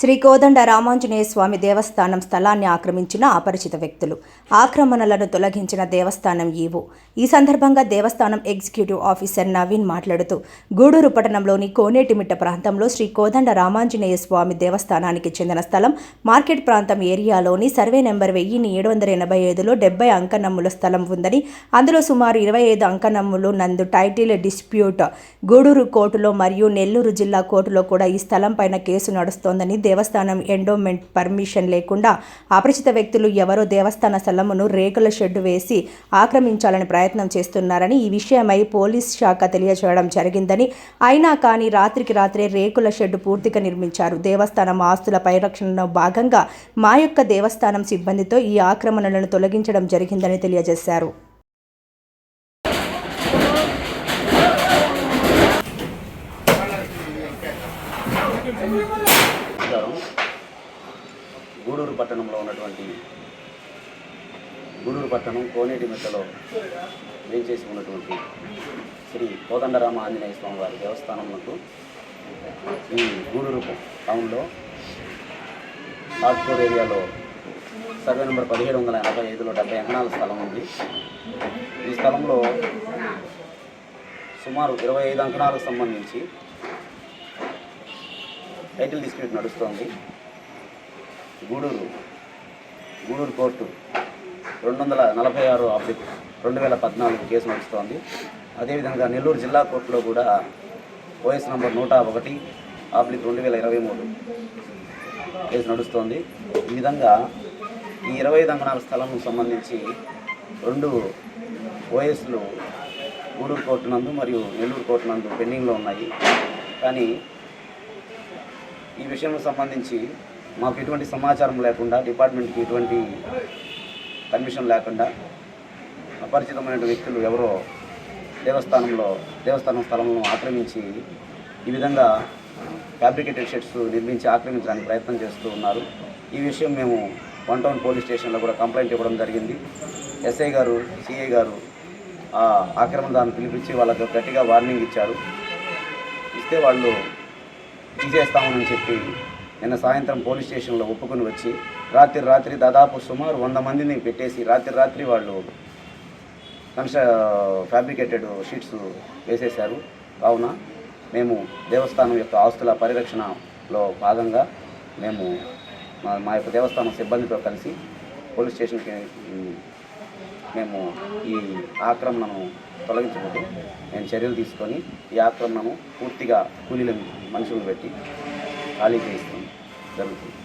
శ్రీ కోదండ రామాంజనేయ స్వామి దేవస్థానం స్థలాన్ని ఆక్రమించిన అపరిచిత వ్యక్తులు. ఆక్రమణలను తొలగించిన దేవస్థానం ఈవో. ఈ సందర్భంగా దేవస్థానం ఎగ్జిక్యూటివ్ ఆఫీసర్ నవీన్ మాట్లాడుతూ గూడూరు పట్టణంలోని కోనేటిమిట్ట ప్రాంతంలో శ్రీ కోదండ రామాంజనేయ స్వామి దేవస్థానానికి చెందిన స్థలం మార్కెట్ ప్రాంతం ఏరియాలోని సర్వే నెంబర్ వెయ్యిని ఏడు వందల ఎనభై ఐదులో డెబ్బై అంకనమ్ముల స్థలం ఉందని అందులో సుమారు ఇరవై ఐదు అంకనమ్ములు నందు టైటిల్ డిస్ప్యూట్ గూడూరు కోర్టులో మరియు నెల్లూరు జిల్లా కోర్టులో కూడా ఈ స్థలం పైన కేసు నడుస్తోందని దేవస్థానం ఎండోమెంట్ పర్మిషన్ లేకుండా అపరిచిత వ్యక్తులు ఎవరో దేవస్థాన స్థలమును రేకుల షెడ్డు వేసి ఆక్రమించాలని ప్రయత్నం చేస్తున్నారని ఈ విషయమై పోలీస్ శాఖ తెలియజేయడం జరిగిందని. అయినా కానీ రాత్రికి రాత్రే రేకుల షెడ్డు పూర్తిగా నిర్మించారు. దేవస్థానం ఆస్తుల పరిరక్షణలో భాగంగా మా యొక్క దేవస్థానం సిబ్బందితో ఈ ఆక్రమణలను తొలగించడం జరిగిందని తెలియజేశారు. గూడూరు పట్టణంలో ఉన్నటువంటి గూడూరు పట్టణం కోనేటి మెట్టలో వేంచేసి ఉన్నటువంటి శ్రీ కోదండరామ ఆంజనేయ స్వామి వారి దేవస్థానంలో ఈ గూడూరు టౌన్లో హార్ట్కోర్ ఏరియాలో సర్వే నెంబర్ పదిహేడు వందల ఎనభై ఐదులో డెబ్బై ఎకరాల స్థలం ఉంది. ఈ స్థలంలో సుమారు ఇరవై ఐదు అంకణాలకు సంబంధించి టైటిల్ డిస్ప్యూట్ నడుస్తోంది. గూడూరు గూడూరు కోర్టు రెండు వందల నలభై ఆరు ఆబ్లిక్ రెండు వేల పద్నాలుగు కేసు నడుస్తోంది. అదేవిధంగా నెల్లూరు జిల్లా కోర్టులో కూడా ఓఎస్ నంబర్ నూట ఒకటి ఆబ్లిక్ రెండు వేల ఇరవై మూడు కేసు నడుస్తోంది. ఈ విధంగా ఈ ఇరవై ఐదు అంకణాల స్థలం సంబంధించి రెండు ఓఎస్లు గూడూరు కోర్టు నందు మరియు నెల్లూరు కోర్టు నందు పెండింగ్లో ఉన్నాయి. కానీ ఈ విషయంలో సంబంధించి మాకు ఎటువంటి సమాచారం లేకుండా డిపార్ట్మెంట్కి ఎటువంటి పర్మిషన్ లేకుండా అపరిచితమైన వ్యక్తులు ఎవరో దేవస్థానంలో దేవస్థానం స్థలంలో ఆక్రమించి ఈ విధంగా ఫ్యాబ్రికేటెడ్ షెడ్స్ నిర్మించి ఆక్రమించడానికి ప్రయత్నం చేస్తూ ఉన్నారు. ఈ విషయం మేము వన్ టౌన్ పోలీస్ స్టేషన్లో కూడా కంప్లైంట్ ఇవ్వడం జరిగింది. ఎస్ఐ గారు సిఐ గారు ఆ ఆక్రమణదారుని పిలిపించి వాళ్ళకు గట్టిగా వార్నింగ్ ఇచ్చారు. ఇస్తే వాళ్ళు తీసేస్తామని చెప్పి నిన్న సాయంత్రం పోలీస్ స్టేషన్లో ఒప్పుకొని వచ్చి రాత్రి రాత్రి దాదాపు సుమారు వంద మందిని పెట్టేసి రాత్రి రాత్రి వాళ్ళు కన్స్ట ఫ్యాబ్రికేటెడ్ షీట్స్ వేసేశారు. కావున మేము దేవస్థానం యొక్క ఆస్తుల పరిరక్షణలో భాగంగా మేము మా మా యొక్క దేవస్థానం సిబ్బందితో కలిసి పోలీస్ స్టేషన్కి మేము ఈ ఆక్రమణను తొలగించబోతూ మేము చర్యలు తీసుకొని ఈ ఆక్రమణను పూర్తిగా కూలీల మనుషులను పెట్టి ఖాళీ చేస్తాం. జరుగుతుంది.